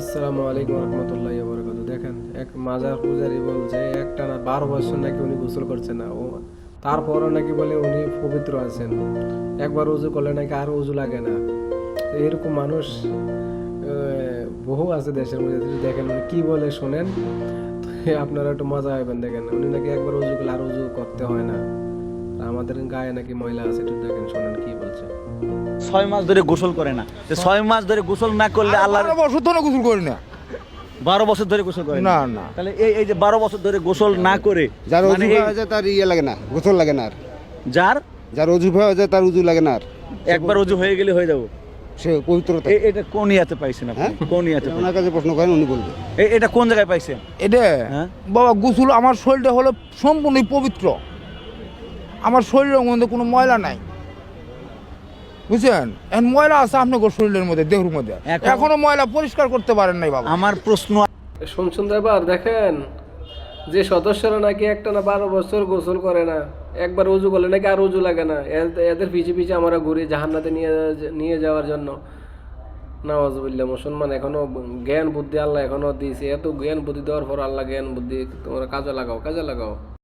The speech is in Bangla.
আসসালামু আলাইকুম রহমতুল্লাহ বরকাত দেখেন, এক মাজার পূজারি বলছে একটা না বারো বছর নাকি উনি গোসল করছে না। ও তারপরও নাকি বলে উনি পবিত্র আছেন। একবার উজু করলে নাকি আরও উজু লাগে না। এরকম মানুষ বহু আছে দেশের মধ্যে। দেখেন উনি কি বলে শোনেন আপনারা একটু মজা হবেন দেখেন। উনি নাকি একবার উজু করলে আর উজু করতে হয় না। আমাদের গায়ে নাকি ময়লা আছে একটু দেখেন শোনেন কি বলছে। ছয় মাস ধরে গোসল করে না। তো ছয় মাস ধরে গোসল না করলে আল্লাহর বারো বছর ধরে গোসল করি না। বারো বছর ধরে গোসল করে না? না তাহলে এই এই যে বারো বছর ধরে গোসল না করে যার মানে অজু এই- হয়ে যায় তার ইয়ে লাগে না গোসল লাগে না আর। যার? যার অজু হয়ে যায় তার উজু লাগে না আর। একবার উজু হয়ে গেলে হয়ে যাব। সে পবিত্রতা। এ- এটা কোন ইয়াতে পাইছেন আপনি? হ্যাঁ? কোন ইয়াতে পাইছেন? ওনার কাছে প্রশ্ন করেন উনি বলবে। এ- এটা কোন জায়গায় পাইছেন? এটা হ্যাঁ? বাবা গোসল আমার শরীরটা হলো সম্পূর্ণই পবিত্র। আমার শরীরের মধ্যে কোনো ময়লা নাই। বুঝছেন? এখন ময়লা আছে আপনার শরীরের মধ্যে দেহের মধ্যে। এখনও ময়লা পরিষ্কার করতে পারেন নাই বাবা। আমার প্রশ্ন শুনছেন তো এবার দেখেন? যে সদস্যরা নাকি একটা না বারো বছর গোসল করে না একবার উজু করলে নাকি আর উজু লাগে না। এদের পিছে পিছে আমরা ঘুরি জাহান্নাতে নিয়ে নিয়ে যাওয়ার জন্য। নওয়াজবিল্লা মুসলমান এখনও জ্ঞান বুদ্ধি আল্লাহ এখনও দিয়েছে। এত জ্ঞান বুদ্ধি দেওয়ার পর আল্লাহ জ্ঞান বুদ্ধি তোমরা কাজে লাগাও কাজে লাগাও।